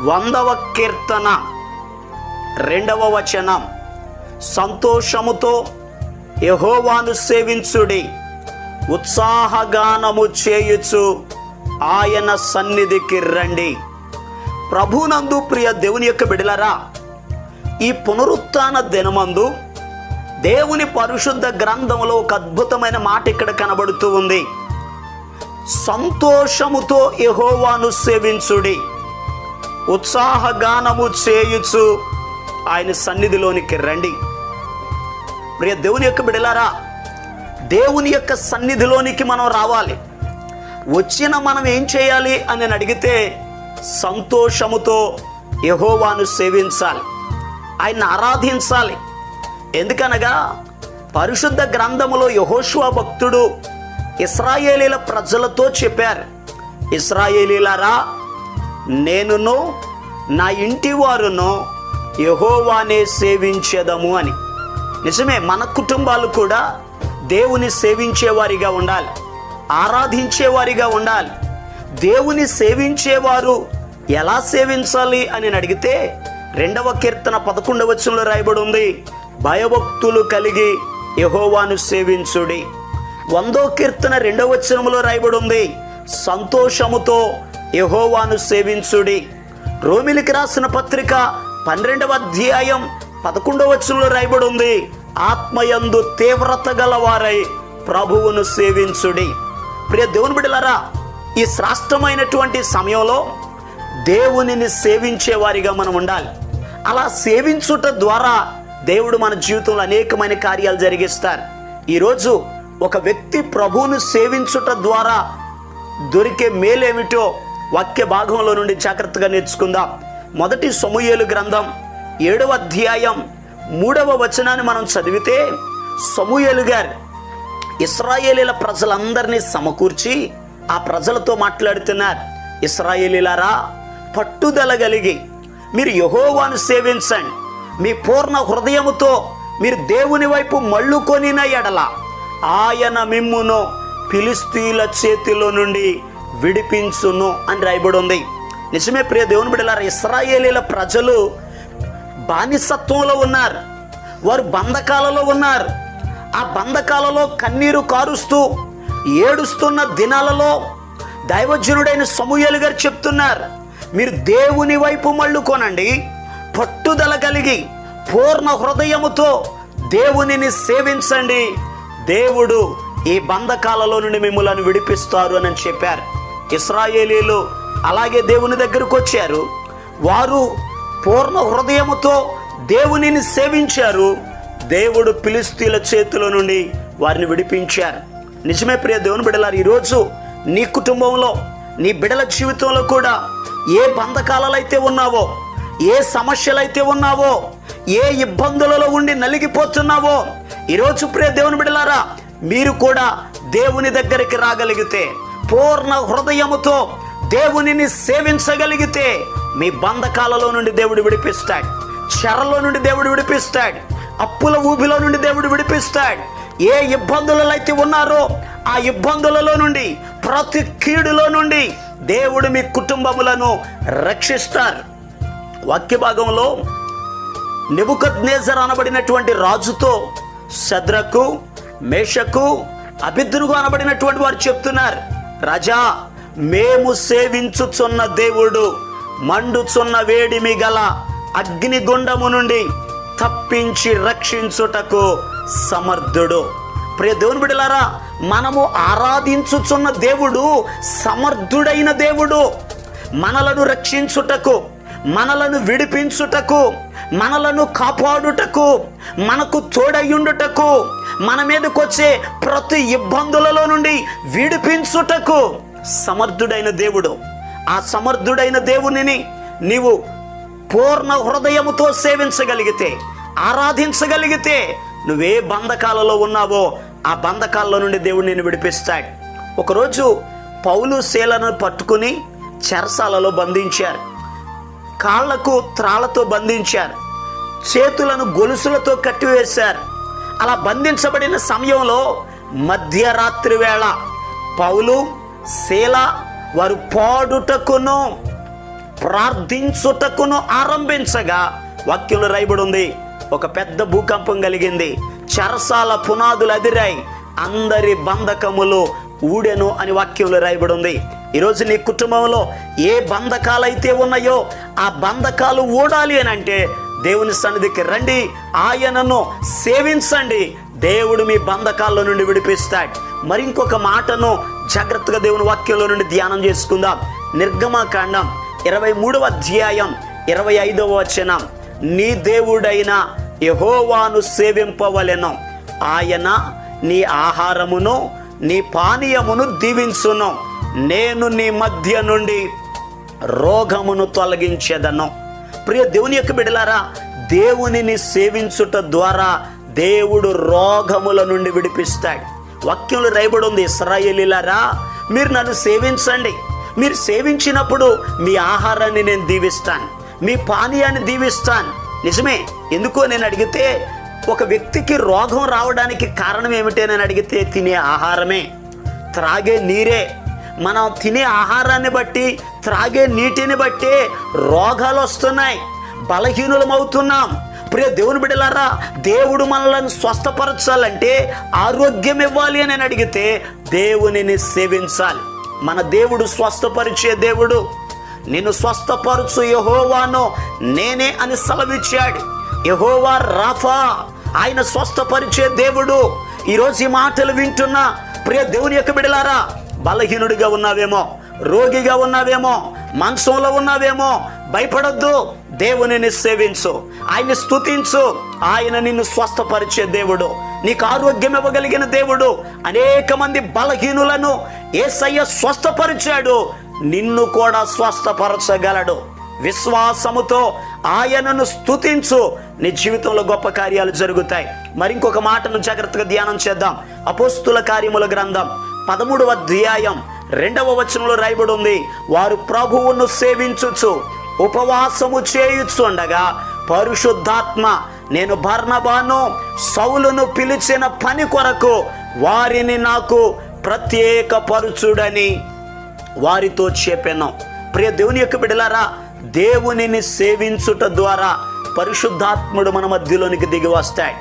వందవ కీర్తన రెండవ వచనం. సంతోషముతో యహోవాను సేవించుడి. ఉత్సాహగానము చేయుచు ఆయన సన్నిధికి రండి. ప్రభునందు ప్రియ దేవుని యొక్క బిడలరా ఈ పునరుత్న దినమందు దేవుని పరిశుద్ధ గ్రంథంలో ఒక అద్భుతమైన మాట ఇక్కడ కనబడుతూ ఉంది. సంతోషముతో యహోవాను సేవించుడి. ఉత్సాహగానము చేయుచు ఆయన సన్నిధిలోనికి రండి. ప్రియ దేవుని యొక్క బిడలారా దేవుని యొక్క సన్నిధిలోనికి మనం రావాలి. వచ్చిన మనం ఏం చేయాలి అని నేను అడిగితే సంతోషముతో యహోవాను సేవించాలి. ఆయన్ని ఆరాధించాలి. ఎందుకనగా పరిశుద్ధ గ్రంథములో యహోశువ భక్తుడు ఇస్రాయేలీల ప్రజలతో చెప్పారు. ఇస్రాయేలీలారా నేనును నా ఇంటి వారును యహోవానే సేవించేదము అని. నిజమే మన కుటుంబాలు కూడా దేవుని సేవించేవారిగా ఉండాలి ఆరాధించేవారిగా ఉండాలి. దేవుని సేవించేవారు ఎలా సేవించాలి అని అడిగితే రెండవ కీర్తన పదకొండవ వచనంలో రాయబడి ఉంది భయభక్తులు కలిగి యహోవాను సేవించుడి. వందో కీర్తన రెండవ వచనంలో రాయబడి ఉంది సంతోషముతో యహోవాను సేవించుడి. రోమిలికి రాసిన పత్రిక పన్నెండవ అధ్యాయం పదకొండవ వచనంలో రాయబడి ఉంది ఆత్మయందు తీవ్రత గలవారై ప్రభువును సేవించుడి. ప్రియ దేవుని బిడలారా ఈ శ్రాష్టమైనటువంటి సమయంలో దేవునిని సేవించేవారిగా మనం ఉండాలి. అలా సేవించుట ద్వారా దేవుడు మన జీవితంలో అనేకమైన కార్యాలు జరిగిస్తారు. ఈరోజు ఒక వ్యక్తి ప్రభువును సేవించుట ద్వారా దొరికే మేలేమిటో వాక్య భాగంలో నుండి జాగ్రత్తగా నేర్చుకుందాం. మొదటి సమూయేలు గ్రంథం ఏడవ అధ్యాయం మూడవ వచనాన్ని మనం చదివితే సమూయేలు గారు ఇస్రాయేలీల ప్రజలందరినీ సమకూర్చి ఆ ప్రజలతో మాట్లాడుతున్నారు. ఇస్రాయేలీలారా పట్టుదల కలిగి మీరు యహోవాను సేవించండి. మీ పూర్ణ హృదయముతో మీరు దేవుని వైపు మళ్ళుకొనిన ఎడల ఆయన మిమ్మును ఫిలిస్తీన్ల చేతిలో నుండి విడిపించును అని రాయబడి ఉంది నిజమే ప్రియ దేవుని బిడ్డలారా ఇస్రాయేలీల ప్రజలు బానిసత్వంలో ఉన్నారు. వారు బంధకాలలో ఉన్నారు. ఆ బంధకాలలో కన్నీరు కారుస్తూ ఏడుస్తున్న దినాలలో దైవజనుడైన సమూహలు గారు చెప్తున్నారు మీరు దేవుని వైపు మళ్ళుకోనండి పట్టుదల కలిగి పూర్ణ హృదయముతో దేవునిని సేవించండి. దేవుడు ఈ బంధకాలలో నుండి మిమ్మల్ని విడిపిస్తారు అని చెప్పారు. ఇస్రాయేలీలు అలాగే దేవుని దగ్గరకు వచ్చారు. వారు పూర్ణ హృదయముతో దేవునిని సేవించారు. దేవుడు పిలిస్తీల చేతిలో నుండి వారిని విడిపించారు. నిజమే ప్రియ దేవుని బిడలారు ఈరోజు నీ కుటుంబంలో నీ బిడల జీవితంలో కూడా ఏ బంధకాలైతే ఉన్నావో ఏ సమస్యలైతే ఉన్నావో ఏ ఇబ్బందులలో ఉండి నలిగిపోతున్నావో ఈరోజు ప్రియ దేవుని బిడలారా మీరు కూడా దేవుని దగ్గరికి రాగలిగితే పూర్ణ హృదయముతో దేవునిని సేవించగలిగితే మీ బంధకాలలో నుండి దేవుడు విడిపిస్తాడు. చెరలో నుండి దేవుడు విడిపిస్తాడు. అప్పుల ఊబిలో నుండి దేవుడు విడిపిస్తాడు. ఏ ఇబ్బందులలో అయితే ఉన్నారో ఆ ఇబ్బందులలో నుండి ప్రతి కీడులో నుండి దేవుడు మీ కుటుంబములను రక్షిస్తారు. వాక్య భాగంలో నెబుకద్నేజర్ అనబడినటువంటి రాజుతో శద్రకు మేషకు అభిద్రుగు అనబడినటువంటి వారు చెప్తున్నారు. రజా మేము సేవించుచున్న దేవుడు మండుచున్న వేడిమి గల అగ్నిగుండము నుండి తప్పించి రక్షించుటకు సమర్థుడు. ప్రియ దేవుని బిడలారా మనము ఆరాధించుచున్న దేవుడు సమర్థుడైన దేవుడు. మనలను రక్షించుటకు మనలను విడిపించుటకు మనలను కాపాడుటకు మనకు తోడయ్యుండుటకు మన మీదకు వచ్చే ప్రతి ఇబ్బందులలో నుండి విడిపించుటకు సమర్థుడైన దేవుడు. ఆ సమర్థుడైన దేవునిని నీవు పూర్ణ హృదయముతో సేవించగలిగితే ఆరాధించగలిగితే నువ్వే బంధకాలలో ఉన్నావో ఆ బంధకాల్లో నుండి దేవుడు నేను విడిపిస్తాడు. ఒకరోజు పౌలు శీలను పట్టుకుని చెరసాలలో బంధించారు. కాళ్ళకు త్రాళ్ళతో బంధించారు. చేతులను గొలుసులతో కట్టివేశారు. అలా బంధించబడిన సమయంలో మధ్యరాత్రి వేళ పౌలు శీల వారు పాడుటకును ప్రార్థించుటకును ఆరంభించగా వాక్యంలో రాయబడి ఉంది ఒక పెద్ద భూకంపం కలిగింది. చరసాల పునాదులు అదిరాయి. అందరి బంధకములు ఊడెను అని వాక్యంలో రాయబడి ఉంది ఈరోజు నీ కుటుంబంలో ఏ బంధకాలు అయితే ఉన్నాయో ఆ బంధకాలు ఊడాలి అని అంటే దేవుని సన్నిధికి రండి. ఆయనను సేవించండి. దేవుడు మీ బంధకాల్లో నుండి విడిపిస్తాడు. మరి ఇంకొక మాటను జాగ్రత్తగా దేవుని వాక్యంలో నుండి ధ్యానం చేసుకుందాం. నిర్గమకాండం ఇరవై మూడవ అధ్యాయం ఇరవై ఐదవ వచనం. నీ దేవుడైన యహోవాను సేవింపవలెను. ఆయన నీ ఆహారమును నీ పానీయమును దీవించును. నేను నీ మధ్య నుండి రోగమును తొలగించేదను. ప్రియ దేవుని యొక్క బిడలారా దేవునిని సేవించుట ద్వారా దేవుడు రోగముల నుండి విడిపిస్తాడు. వాక్యంలో రాయబడి ఉంది ఇస్రాయేలీలారా మీరు నన్ను సేవించండి. మీరు సేవించినప్పుడు మీ ఆహారాన్ని నేను దీవిస్తాను. మీ పానీయాన్ని దీవిస్తాను. నిజమే ఎందుకో నేను అడిగితే ఒక వ్యక్తికి రోగం రావడానికి కారణం ఏమిటి నేను అడిగితే తినే ఆహారమే. త్రాగే నీరే. మనం తినే ఆహారాన్ని బట్టి త్రాగే నీటిని బట్టి రోగాలు వస్తున్నాయి బలహీనులమవుతున్నాం. ప్రియ దేవుని బిడ్డలారా దేవుడు మనల్ని స్వస్థపరచాలంటే ఆరోగ్యం ఇవ్వాలి అని అడిగితే దేవునిని సేవించాలి. మన దేవుడు స్వస్థపరిచే దేవుడు. నిన్ను స్వస్థపరచు యహోవాను నేనే అని సెలవిచ్చాడు. యహోవా రాఫా ఆయన స్వస్థపరిచే దేవుడు. ఈరోజు ఈ మాటలు వింటున్నా ప్రియ దేవుని యొక్క బిడలారా బలహీనుడిగా ఉన్నావేమో. రోగిగా ఉన్నావేమో మంచంలో ఉన్నావేమో భయపడొద్దు. దేవునిని సేవించు. ఆయన్ని స్థుతించు ఆయన నిన్ను స్వస్థపరిచే దేవుడు. నీకు ఆరోగ్యం ఇవ్వగలిగిన దేవుడు. అనేక మంది బలహీనులను ఏసయ్య స్వస్థపరిచాడు. నిన్ను కూడా స్వస్థపరచగలడు. విశ్వాసముతో ఆయనను స్థుతించు నీ జీవితంలో గొప్ప కార్యాలు జరుగుతాయి. మరి ఇంకొక మాటను జాగ్రత్తగా ధ్యానం చేద్దాం. అపోస్తుల కార్యముల గ్రంథం పదమూడవ అధ్యాయం రెండవ వచనంలో రాయబడి ఉంది వారు ప్రభువును సేవించుచు ఉపవాసము చేయుచుండగా పరిశుద్ధాత్మ నేను భర్ణబాను సౌలును పిలిచిన పని కొరకు వారిని నాకు ప్రత్యేక పరుచుడని వారితో చెప్పాను. ప్రియ దేవుని యొక్క బిడలారా దేవునిని సేవించుట ద్వారా పరిశుద్ధాత్ముడు మన మధ్యలోనికి దిగి వస్తాయి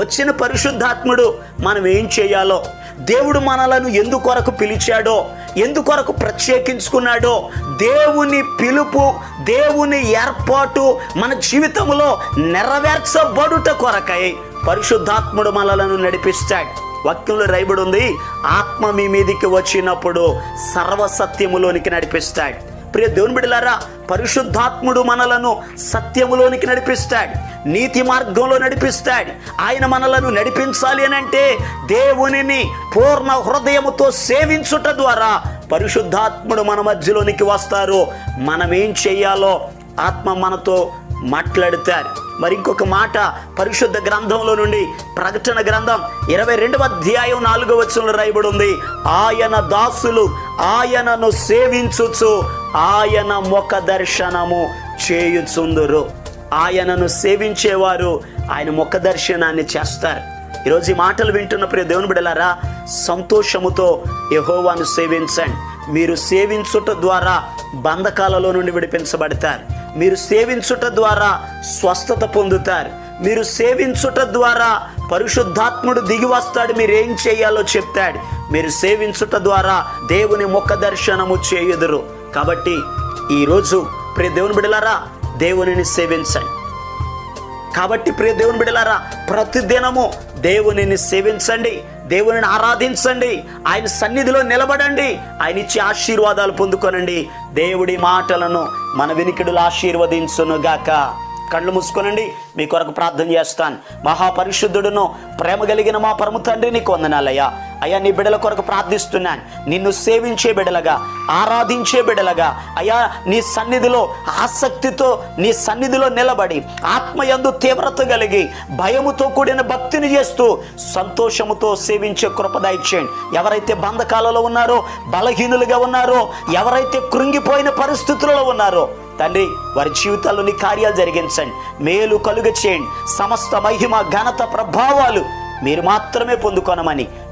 వచ్చిన పరిశుద్ధాత్ముడు మనం ఏం చేయాలో దేవుడు మనలను ఎందుకొరకు పిలిచాడో ఎందుకొరకు ప్రత్యేకించుకున్నాడో దేవుని పిలుపు దేవుని ఏర్పాటు మన జీవితంలో నెరవేర్చబడుట కొరకై పరిశుద్ధాత్ముడు మనలను నడిపిస్తాడు. వాక్యంలో రాయబడి ఉంది ఆత్మ మీ మీదికి వచ్చినప్పుడు సర్వసత్యములోనికి నడిపిస్తాడు. ప్రియ దేవుని బిడ్డలారా పరిశుద్ధాత్ముడు మనలను సత్యములోనికి నడిపిస్తాడు నీతి మార్గంలో నడిపిస్తాడు. ఆయన మనలను నడిపించాలి అని అంటే దేవునిని పూర్ణ హృదయముతో సేవించుట ద్వారా పరిశుద్ధాత్ముడు మన మధ్యలోనికి వస్తారు. మనం ఏం ఆత్మ మనతో మాట్లాడతారు. మరి ఇంకొక మాట పరిశుద్ధ గ్రంథంలో నుండి ప్రకటన గ్రంథం ఇరవై రెండవ అధ్యాయం నాలుగవ వచనంలో రాయబడి ఉంది ఆయన దాసులు ఆయనను సేవించుచు ఆయన ముఖ దర్శనము చేయుచుందురు. ఆయనను సేవించేవారు ఆయన ముఖ దర్శనాన్ని చేస్తారు. ఈరోజు ఈ మాటలు వింటున్న ప్రియ దేవుని బిడలారా సంతోషముతో యహోవాను సేవించండి. మీరు సేవించుట ద్వారా బంధకాలలో నుండి విడిపించబడతారు. మీరు సేవించుట ద్వారా స్వస్థత పొందుతారు. మీరు సేవించుట ద్వారా పరిశుద్ధాత్ముడు దిగి వస్తాడు. మీరు ఏం చేయాలో చెప్తాడు. మీరు సేవించుట ద్వారా దేవుని ముఖ దర్శనము చేయుదురు. కాబట్టి ఈరోజు ప్రియ దేవుని బిడలారా దేవునిని సేవించండి. కాబట్టి ప్రియ దేవుని బిడలారా ప్రతిదినము దేవునిని సేవించండి. దేవుని ఆరాధించండి. ఆయన సన్నిధిలో నిలబడండి. ఆయన ఇచ్చే ఆశీర్వాదాలు పొందుకొనండి. దేవుడి మాటలను మన వినికిడులు ఆశీర్వదించునుగాక. కళ్ళు మూసుకొనండి. మీ కొరకు ప్రార్థన చేస్తాను. మహాపరిశుద్ధుడును ప్రేమ కలిగిన మా పరమ తండ్రి నీకు వందనాలయ్యా. అయ్యా నీ బిడల కొరకు ప్రార్థిస్తున్నాను. నిన్ను సేవించే బిడలగా ఆరాధించే బిడలగా అయ్యా నీ సన్నిధిలో ఆసక్తితో నీ సన్నిధిలో నిలబడి ఆత్మయందు తీవ్రత కలిగి భయముతో కూడిన భక్తిని చేస్తూ సంతోషముతో సేవించే కృపదాయిచ్చేయండి ఎవరైతే బంధకాలలో ఉన్నారో బలహీనులుగా ఉన్నారో ఎవరైతే కృంగిపోయిన పరిస్థితులలో ఉన్నారో తండ్రి వారి జీవితాల్లో నీ కార్యాలు జరిగించండి. మేలు కలుగ చేయండి సమస్త మహిమ ఘనత ప్రభావాలు మీరు మాత్రమే పొందుకొనమని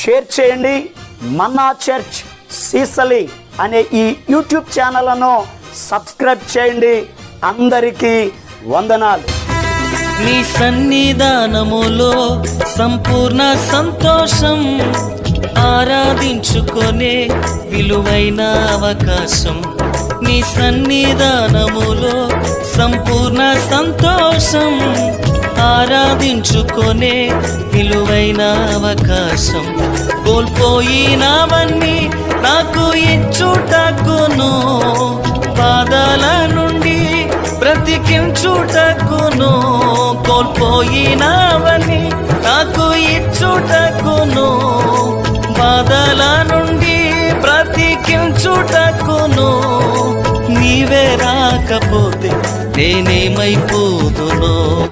షేర్ చేయండి. మన్నా చర్చ్ సీసలి అనే ఈ యూట్యూబ్ ఛానల్ను సబ్స్క్రైబ్ చేయండి. అందరికీ వందనాలు. మీ సన్నిధానములో సంపూర్ణ సంతోషం ఆరాధించుకునే విలువైన అవకాశం. నీ సన్నిధానములో సంపూర్ణ సంతోషం ఆరాధించుకొనే విలువైన అవకాశం. కోల్పోయినవన్నీ నాకు ఇచ్చుటకును. పాదాల నుండి బ్రతికించుటకును. కోల్పోయినవన్నీ నాకు ఇచ్చుటకును. బాధల నుండి బ్రతికించుటకును. నీవే రాకపోతే నేనేమైపోదును?